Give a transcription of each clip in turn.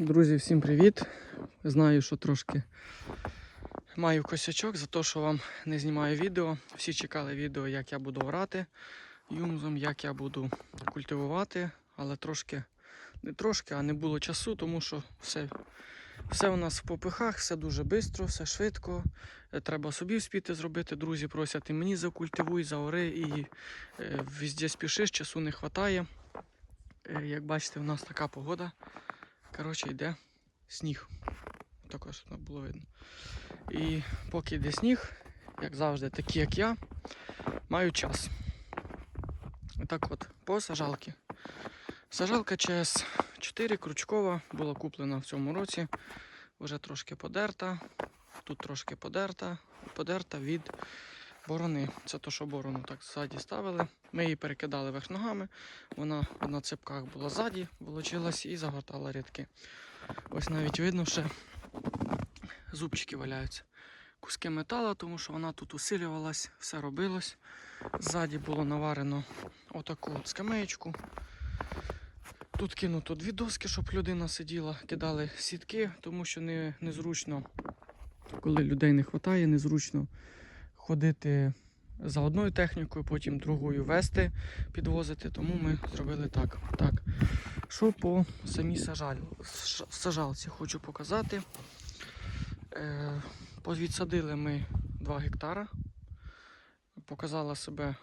Друзі, всім привіт! Знаю, що трошки маю косячок за те, що вам не знімаю відео. Всі чекали відео, як я буду орати юмзом, як я буду культивувати, але трошки, не трошки, а не було часу, тому що все, все у нас в попихах, все дуже швидко, все швидко. Е, Треба собі вспіти зробити. Друзі просять і мені закультивуй, заори і е, везде спішиш, часу не вистачає. Як бачите, у нас така погода. Коротше, йде сніг. Також було видно. І поки йде сніг, як завжди, такі як я, мають час. Так от, по сажалки. Сажалка ЧС 4 крючкова, була куплена в цьому році. Вже трошки подерта. Тут трошки подерта, подерта від борони. Це то, що борону так ззаді ставили. Ми її перекидали верх ногами. Вона на цепках була ззаді, волочилась і загортала рядки. Ось навіть видно, що зубчики валяються. Куски металу, тому що вона тут усилювалась, все робилось. Ззаді було наварено отаку от скамеєчку. Тут кинуто дві доски, щоб людина сиділа, кидали сітки, тому що не, незручно, коли людей не вистачає, незручно ходити за одною технікою, потім другою вести, підвозити. Тому ми зробили так. так. Що по самій сажаль... сажалці хочу показати. Е, відсадили ми 2 гектара. Показала себе.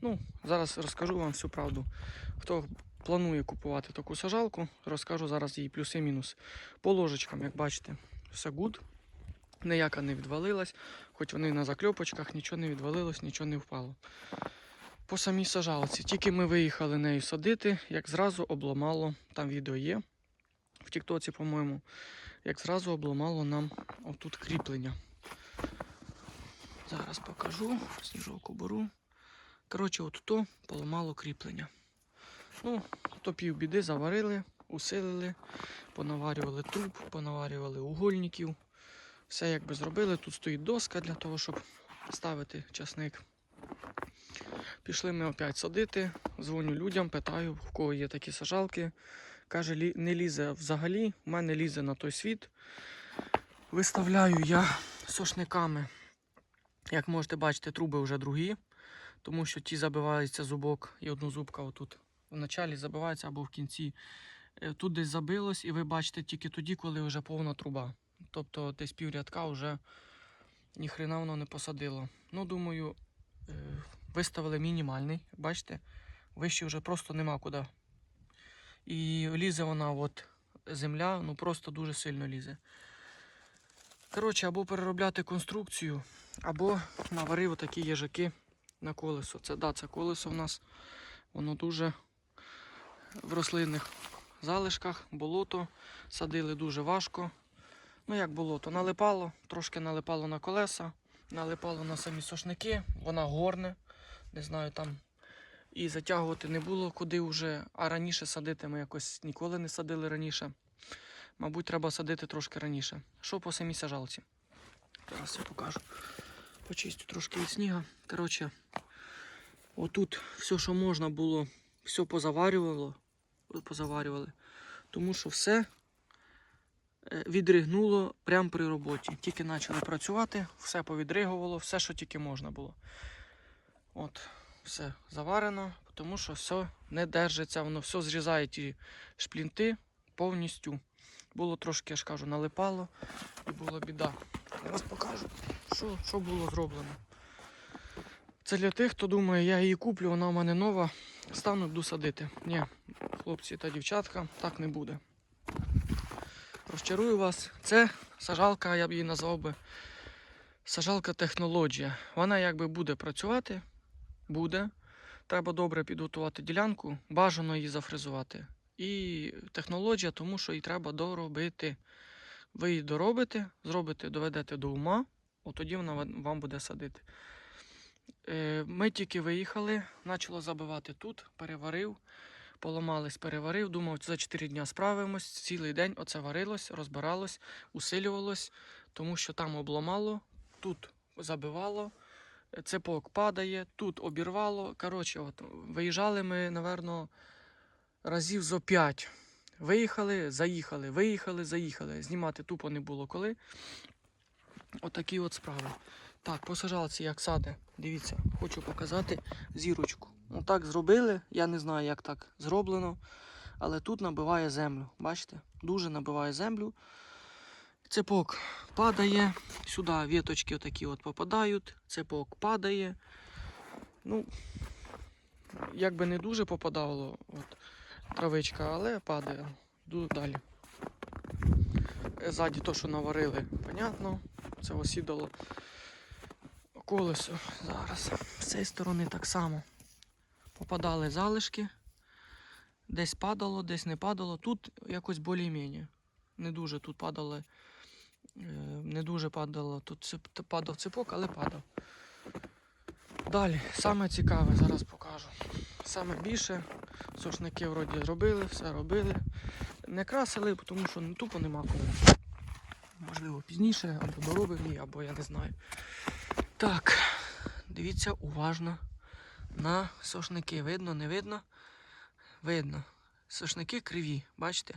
Ну, зараз розкажу вам всю правду. Хто планує купувати таку сажалку, розкажу зараз її плюси і мінус. По ложечкам, як бачите, все гуд. Ніяка не відвалилась, хоч вони на закльопочках, нічого не відвалилось, нічого не впало. По самій сажалці. Тільки ми виїхали нею садити, як зразу обламало, там відео є в Тіктоці, по-моєму, як зразу обламало нам отут кріплення. Зараз покажу, сніжок беру. Коротше, от то поламало кріплення. Ну, то півбіди заварили, усилили, понаварювали труб, понаварювали угольників. Все якби зробили. Тут стоїть доска для того, щоб ставити часник. Пішли ми опять садити. Дзвоню людям, питаю, в кого є такі сажалки. Каже, не лізе взагалі, у мене лізе на той світ. Виставляю я сошниками. Як можете бачити, труби вже другі, тому що ті забиваються зубок і однозубка отут. В началі забивається або в кінці. Е, Тут десь забилось, і ви бачите тільки тоді, коли вже повна труба. Тобто десь піврядка вже ніхрена воно не посадило. Ну, думаю, е, виставили мінімальний, бачите, вище вже просто нема куди. І лізе вона, от земля, ну просто дуже сильно лізе. Коротше, або переробляти конструкцію, або наварив такі їжаки на колесо. Це да, це колесо в нас. Воно дуже в рослинних залишках, болото. Садили дуже важко. Ну, як болото, налипало, трошки налипало на колеса, налипало на самі сошники, вона горне. Не знаю, там і затягувати не було куди вже. А раніше садити ми якось ніколи не садили раніше. Мабуть, треба садити трошки раніше. Що по самій сажалці? Зараз я покажу. Почистю трошки від сніга. Коротше, отут все, що можна було, все позаварювало, позаварювали. Тому що все відригнуло прямо при роботі. Тільки почали працювати, все повідригувало, все, що тільки можна було. От, все заварено, тому що все не держиться, воно все зрізає ті шплінти повністю. Було трошки, я ж кажу, налипало і була біда. Зараз покажу, що, що було зроблено. Це для тих, хто думає, я її куплю, вона в мене нова, стану буду садити. Ні, хлопці та дівчатка, так не буде. Розчарую вас. Це сажалка, я б її назвав би сажалка технологія. Вона якби буде працювати, буде. Треба добре підготувати ділянку, бажано її зафрезувати. І технологія, тому що її треба доробити. Ви її доробите, зробите, доведете до ума, от тоді вона вам буде садити. Е, Ми тільки виїхали, почало забивати тут, переварив, поламались, переварив. Думав, за 4 дня справимось. Цілий день оце варилось, розбиралось, усилювалось, тому що там обламало, тут забивало, цепок падає, тут обірвало. Коротше, от, виїжджали ми, напевно, разів зо 5 Виїхали, заїхали, виїхали, заїхали. Знімати тупо не було коли. Отакі от справи. Так, по сажалці як саде. Дивіться, хочу показати зірочку. Ну так зробили. Я не знаю, як так зроблено. Але тут набиває землю. Бачите? Дуже набиває землю. Цепок падає. Сюди віточки отакі от попадають. Цепок падає. Ну, якби не дуже попадало от, травичка, але падає. Йду далі. Е, Ззаді то, що наварили, понятно. Це осідало колесо. Зараз. З цієї сторони так само. Попадали залишки. Десь падало, десь не падало. Тут якось більш-менш. Не дуже тут падали. е, Не дуже падало. Тут падав цепок, але падав. Далі, саме цікаве, зараз покажу. Саме більше сушники вроді зробили, все робили. Не красили, тому що тупо нема кому. Можливо, пізніше, або доробили, або я не знаю. Так, дивіться уважно на сошники. Видно, не видно? Видно. Сошники криві, бачите?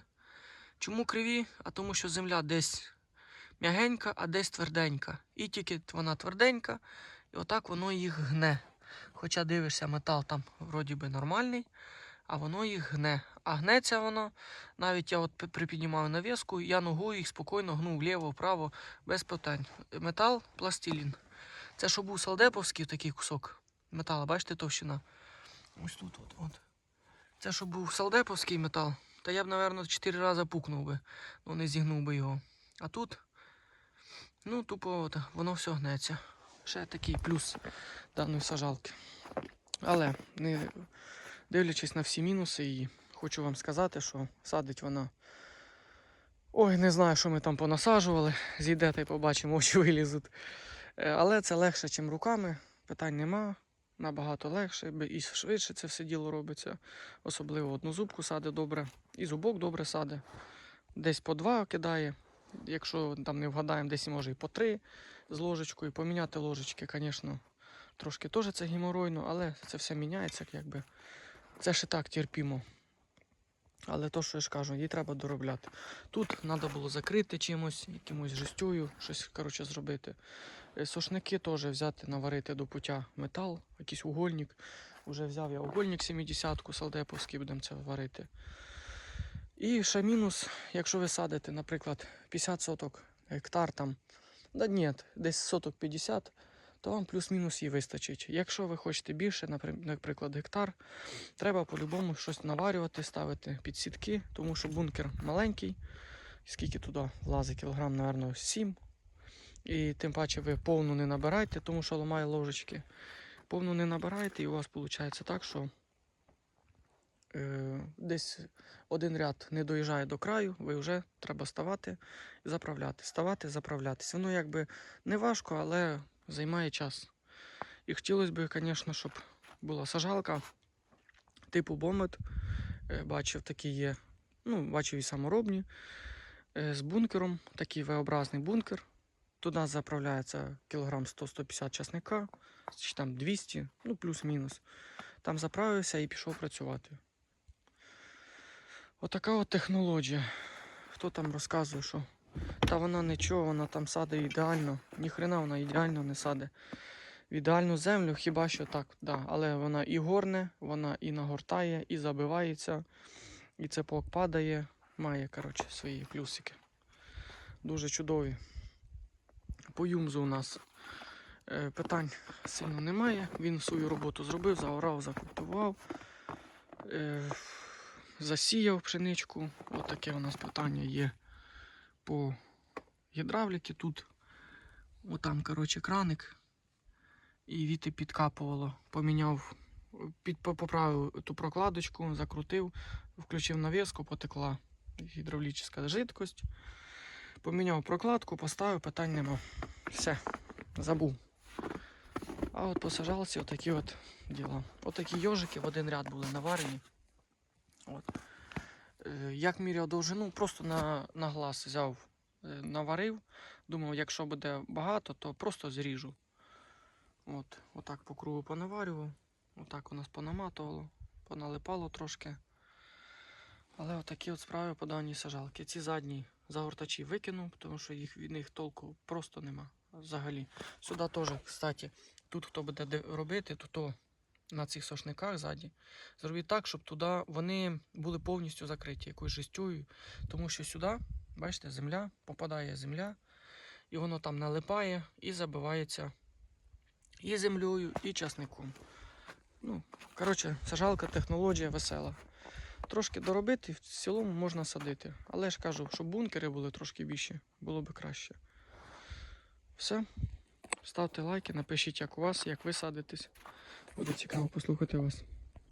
Чому криві? А тому що земля десь м'ягенька, а десь тверденька. І тільки вона тверденька, і отак воно їх гне. Хоча дивишся, метал там вроді би нормальний, а воно їх гне. А гнеться воно, навіть я от припіднімав навіску, я ногою їх спокійно гнув вліво, вправо, без питань. Метал, пластилін. Це що був салдеповський такий кусок металу, бачите, товщина. Ось тут, от, от. Це що був салдеповський метал, та я б, напевно, 4 рази пукнув би, ну не зігнув би його. А тут, ну, тупо от, воно все гнеться. Ще такий плюс даної сажалки. Але не дивлячись на всі мінуси її, хочу вам сказати, що садить вона. Ой, не знаю, що ми там понасаджували. Зійдете і побачимо, очі вилізуть. Е, Але це легше, ніж руками. Питань нема. Набагато легше і швидше це все діло робиться. Особливо одну зубку сади добре. І зубок добре саде. Десь по два кидає. Якщо там не вгадаємо, десь може і по три з ложечкою. Поміняти ложечки, звісно, трошки теж це геморойно, але це все міняється, якби. Це ще так терпімо. Але то, що я ж кажу, їй треба доробляти. Тут треба було закрити чимось, якимось жестю, щось коротше, зробити. Е, Сушники теж взяти, наварити до пуття метал, якийсь угольник. Уже взяв я угольник 70-ку, салдеповський будемо це варити. І ще мінус, якщо ви садите, наприклад, 50 соток, гектар там, да ні, десь соток 50, то вам плюс-мінус її вистачить. Якщо ви хочете більше, наприклад, гектар, треба по-любому щось наварювати, ставити під сітки, тому що бункер маленький. Скільки туди влазить? Кілограм, напевно, 7. І тим паче ви повну не набираєте, тому що ламає ложечки. Повну не набираєте, і у вас виходить так, що е, десь один ряд не доїжджає до краю, ви вже треба ставати і заправляти. Ставати, заправлятись. Воно якби не важко, але займає час. І хотілося б, звісно, щоб була сажалка типу бомет. Е, Бачив, такі є. Ну, бачив і саморобні. Е, З бункером, такий V-образний бункер. Туди заправляється кілограм 100-150 часника, чи там 200, ну плюс-мінус. Там заправився і пішов працювати. Отака от технологія. Хто там розказує, що та вона нічого, вона там саде ідеально. Ніхрена вона ідеально не саде. В ідеальну землю хіба що так, да. але вона і горне, вона і нагортає, і забивається, і цепок падає. Має, коротше, свої плюсики. Дуже чудові. По юмзу у нас е, питань сильно немає. Він свою роботу зробив, заорав, закультивував, е, засіяв пшеничку. От таке у нас питання є по гідравліки. Тут отам, коротше, краник. І віти підкапувало. Поміняв, під, поправив ту прокладочку, закрутив, включив навіску, потекла гідравлічна жидкость. Поміняв прокладку, поставив, питань нема. Все, забув. А от по сажалці отакі от діла. Отакі йожики в один ряд були наварені. От. Е, Як міряв довжину, просто на, на глаз взяв, е, наварив. Думав, якщо буде багато, то просто зріжу. От, отак по кругу понаварював. Отак у нас понаматувало, поналипало трошки. Але отакі от справи по даній сажалки. Ці задні загортачі викинув, тому що їх від них толку просто нема. Взагалі. Сюди теж, кстати, тут хто буде робити, то, то на цих сошниках ззаді. Зробіть так, щоб туди вони були повністю закриті якоюсь жестюю. Тому що сюди, бачите, земля, попадає земля, і воно там налипає і забивається і землею, і часником. Ну, коротше, сажалка, технологія весела. Трошки доробити, в цілому можна садити. Але ж кажу, щоб бункери були трошки більші, було б краще. Все. Ставте лайки, напишіть, як у вас, як ви садитесь. Буде цікаво послухати вас.